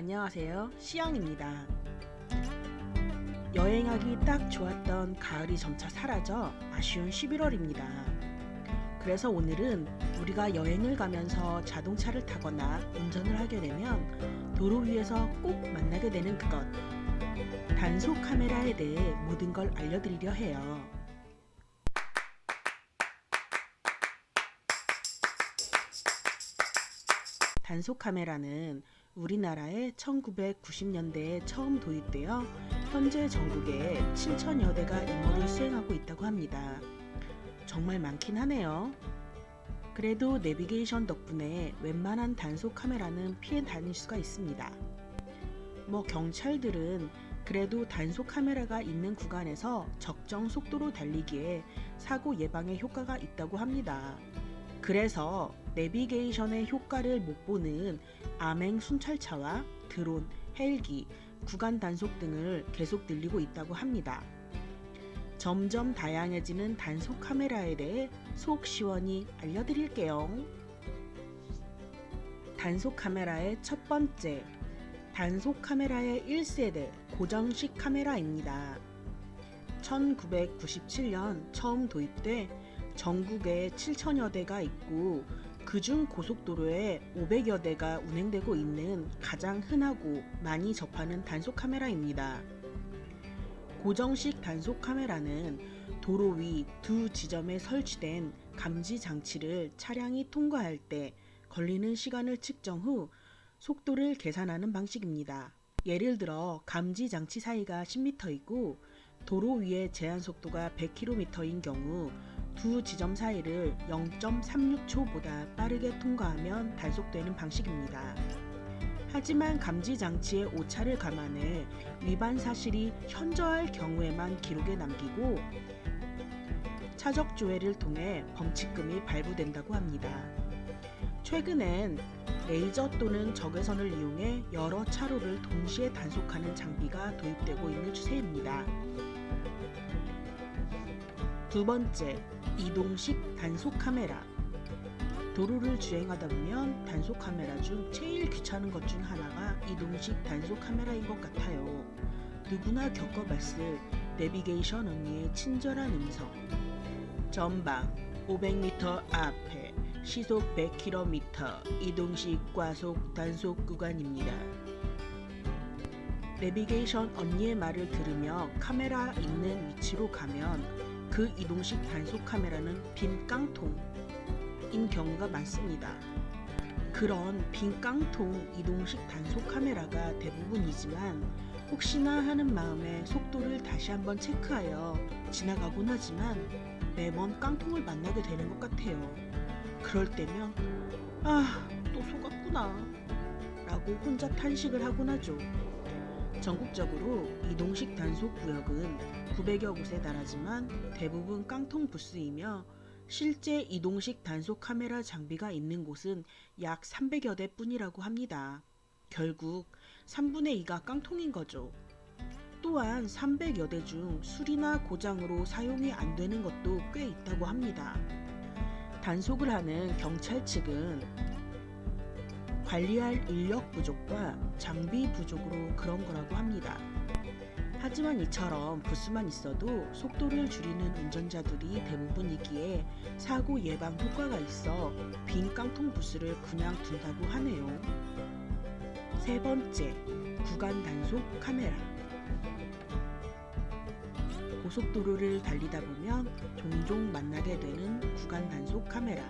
안녕하세요. 시영입니다. 여행하기 딱 좋았던 가을이 점차 사라져 아쉬운 11월입니다. 그래서 오늘은 우리가 여행을 가면서 자동차를 타거나 운전을 하게 되면 도로 위에서 꼭 만나게 되는 그것. 단속 카메라에 대해 모든 걸 알려드리려 해요. 단속 카메라는 우리나라에 1990년대에 처음 도입되어 현재 전국에 7천여 대가 임무를 수행하고 있다고 합니다. 정말 많긴 하네요. 그래도 내비게이션 덕분에 웬만한 단속 카메라는 피해 다닐 수가 있습니다. 뭐 경찰들은 그래도 단속 카메라가 있는 구간에서 적정 속도로 달리기에 사고 예방에 효과가 있다고 합니다. 그래서 내비게이션의 효과를 못 보는 암행 순찰차와 드론, 헬기, 구간 단속 등을 계속 늘리고 있다고 합니다. 점점 다양해지는 단속 카메라에 대해 속 시원히 알려드릴게요. 단속 카메라의 첫 번째, 단속 카메라의 1세대 고정식 카메라입니다. 1997년 처음 도입돼 전국에 7천여 대가 있고 그중 고속도로에 500여 대가 운행되고 있는 가장 흔하고 많이 접하는 단속 카메라입니다. 고정식 단속 카메라는 도로 위 두 지점에 설치된 감지 장치를 차량이 통과할 때 걸리는 시간을 측정 후 속도를 계산하는 방식입니다. 예를 들어 감지 장치 사이가 10m이고 도로 위의 제한 속도가 100km인 경우 두 지점 사이를 0.36초보다 빠르게 통과하면 단속되는 방식입니다. 하지만 감지 장치의 오차를 감안해 위반 사실이 현저할 경우에만 기록에 남기고 차적 조회를 통해 범칙금이 발부된다고 합니다. 최근엔 레이저 또는 적외선을 이용해 여러 차로를 동시에 단속하는 장비가 도입되고 있는 추세입니다. 두 번째, 이동식 단속 카메라. 도로를 주행하다 보면 단속 카메라 중 제일 귀찮은 것 중 하나가 이동식 단속 카메라인 것 같아요. 누구나 겪어봤을 내비게이션 언니의 친절한 음성. 전방 500m 앞에 시속 100km 이동식 과속 단속 구간입니다. 내비게이션 언니의 말을 들으며 카메라 있는 위치로 가면 그 이동식 단속 카메라는 빈 깡통인 경우가 많습니다. 그런 빈 깡통 이동식 단속 카메라가 대부분이지만 혹시나 하는 마음에 속도를 다시 한번 체크하여 지나가곤 하지만 매번 깡통을 만나게 되는 것 같아요. 그럴 때면 아, 또 속았구나. 라고 혼자 탄식을 하곤 하죠. 전국적으로 이동식 단속 구역은 900여 곳에 달하지만 대부분 깡통 부스이며 실제 이동식 단속 카메라 장비가 있는 곳은 약 300여 대 뿐이라고 합니다. 결국 3분의 2가 깡통인 거죠. 또한 300여 대중 수리나 고장으로 사용이 안 되는 것도 꽤 있다고 합니다. 단속을 하는 경찰 측은 관리할 인력 부족과 장비 부족으로 그런 거라고 합니다. 하지만 이처럼 부스만 있어도 속도를 줄이는 운전자들이 대부분이기에 사고 예방 효과가 있어 빈 깡통 부스를 그냥 둔다고 하네요. 세 번째, 구간 단속 카메라. 고속도로를 달리다 보면 종종 만나게 되는 구간 단속 카메라.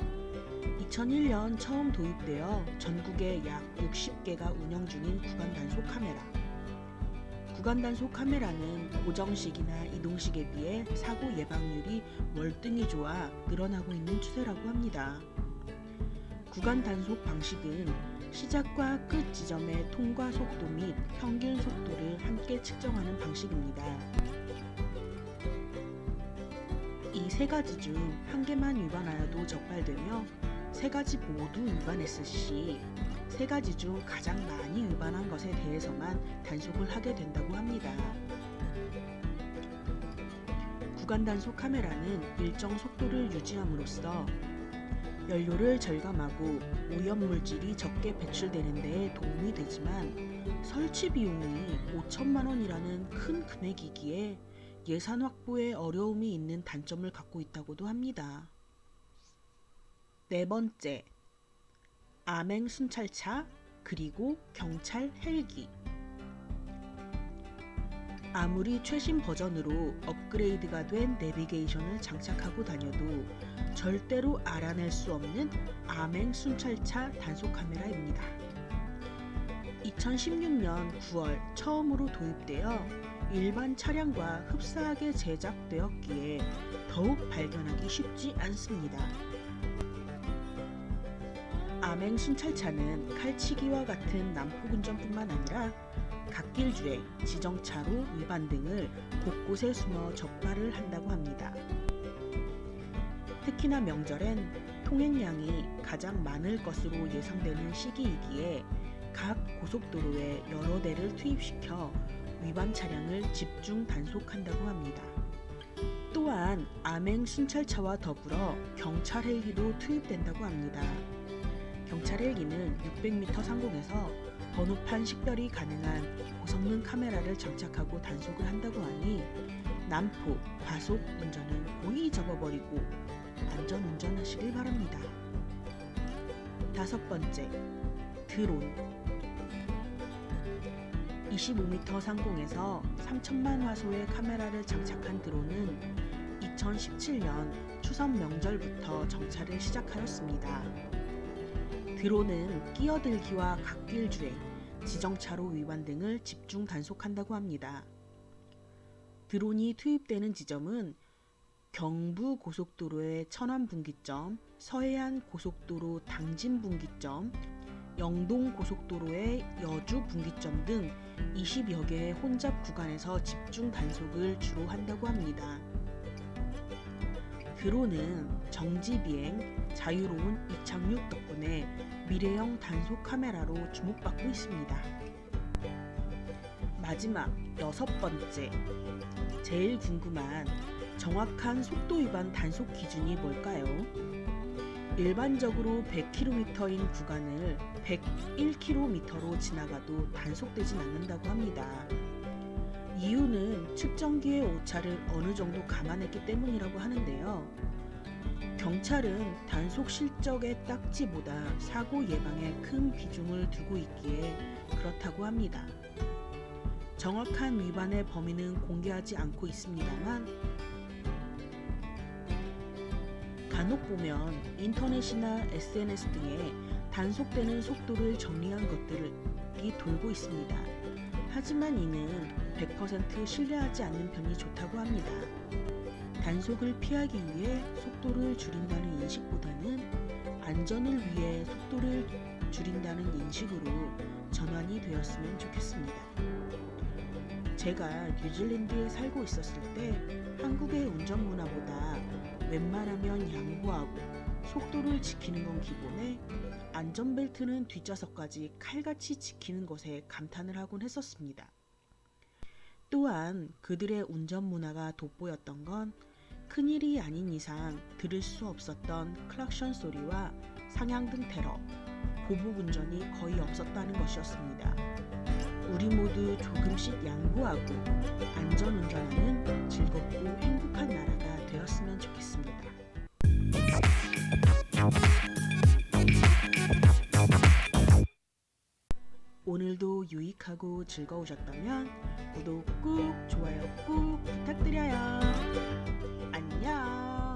2001년 처음 도입되어 전국에 약 60개가 운영 중인 구간 단속 카메라. 구간 단속 카메라는 고정식이나 이동식에 비해 사고 예방률이 월등히 좋아 늘어나고 있는 추세라고 합니다. 구간 단속 방식은 시작과 끝 지점의 통과 속도 및 평균 속도를 함께 측정하는 방식입니다. 이세 가지 중 한 개만 위반하여도 적발되며 세 가지 모두 위반했을 시 세 가지 중 가장 많이 위반한 것에 대해서만 단속을 하게 된다고 합니다. 구간 단속 카메라는 일정 속도를 유지함으로써 연료를 절감하고 오염물질이 적게 배출되는 데 도움이 되지만 설치 비용이 5천만 원이라는 큰 금액이기에 예산 확보에 어려움이 있는 단점을 갖고 있다고도 합니다. 네 번째, 암행 순찰차 그리고 경찰 헬기. 아무리 최신 버전으로 업그레이드가 된 내비게이션을 장착하고 다녀도 절대로 알아낼 수 없는 암행 순찰차 단속 카메라입니다. 2016년 9월 처음으로 도입되어 일반 차량과 흡사하게 제작되었기에 더욱 발견하기 쉽지 않습니다. 암행 순찰차는 칼치기와 같은 난폭 운전뿐만 아니라 갓길 주행, 지정차로 위반 등을 곳곳에 숨어 적발을 한다고 합니다. 특히나 명절엔 통행량이 가장 많을 것으로 예상되는 시기이기에 각 고속도로에 여러 대를 투입시켜 위반 차량을 집중 단속한다고 합니다. 또한 암행 순찰차와 더불어 경찰 헬기도 투입된다고 합니다. 경찰 헬기는 600m 상공에서 번호판 식별이 가능한 고성능 카메라를 장착하고 단속을 한다고 하니 난폭, 과속 운전은 고이 접어버리고 안전 운전하시길 바랍니다. 다섯 번째, 드론. 25m 상공에서 3천만 화소의 카메라를 장착한 드론은 2017년 추석 명절부터 정찰을 시작하였습니다. 드론은 끼어들기와 갓길 주행, 지정차로 위반 등을 집중 단속한다고 합니다. 드론이 투입되는 지점은 경부 고속도로의 천안 분기점, 서해안 고속도로 당진 분기점, 영동 고속도로의 여주 분기점 등 20여 개의 혼잡 구간에서 집중 단속을 주로 한다고 합니다. 드론은 정지 비행, 자유로운 이착륙 덕분에 미래형 단속 카메라로 주목받고 있습니다. 마지막 여섯 번째, 제일 궁금한 정확한 속도 위반 단속 기준이 뭘까요? 일반적으로 100km인 구간을 101km로 지나가도 단속되진 않는다고 합니다. 이유는 측정기의 오차를 어느 정도 감안했기 때문이라고 하는데요. 경찰은 단속 실적의 딱지보다 사고 예방에 큰 비중을 두고 있기에 그렇다고 합니다. 정확한 위반의 범위는 공개하지 않고 있습니다만 간혹 보면 인터넷이나 SNS 등에 단속되는 속도를 정리한 것들이 돌고 있습니다. 하지만 이는 100% 신뢰하지 않는 편이 좋다고 합니다. 단속을 피하기 위해 속도를 줄인다는 인식보다는 안전을 위해 속도를 줄인다는 인식으로 전환이 되었으면 좋겠습니다. 제가 뉴질랜드에 살고 있었을 때 한국의 운전 문화보다 웬만하면 양보하고 속도를 지키는 건 기본에 안전벨트는 뒷좌석까지 칼같이 지키는 것에 감탄을 하곤 했었습니다. 또한 그들의 운전 문화가 돋보였던 건 큰일이 아닌 이상 들을 수 없었던 클락션 소리와 상향등 테러, 보복 운전이 거의 없었다는 것이었습니다. 우리 모두 조금씩 양보하고 안전 운전하는 즐겁고 행복한 나라가 되었으면 좋겠습니다. 유익하고 즐거우셨다면 구독 꾹, 좋아요 꾹 부탁드려요. 안녕!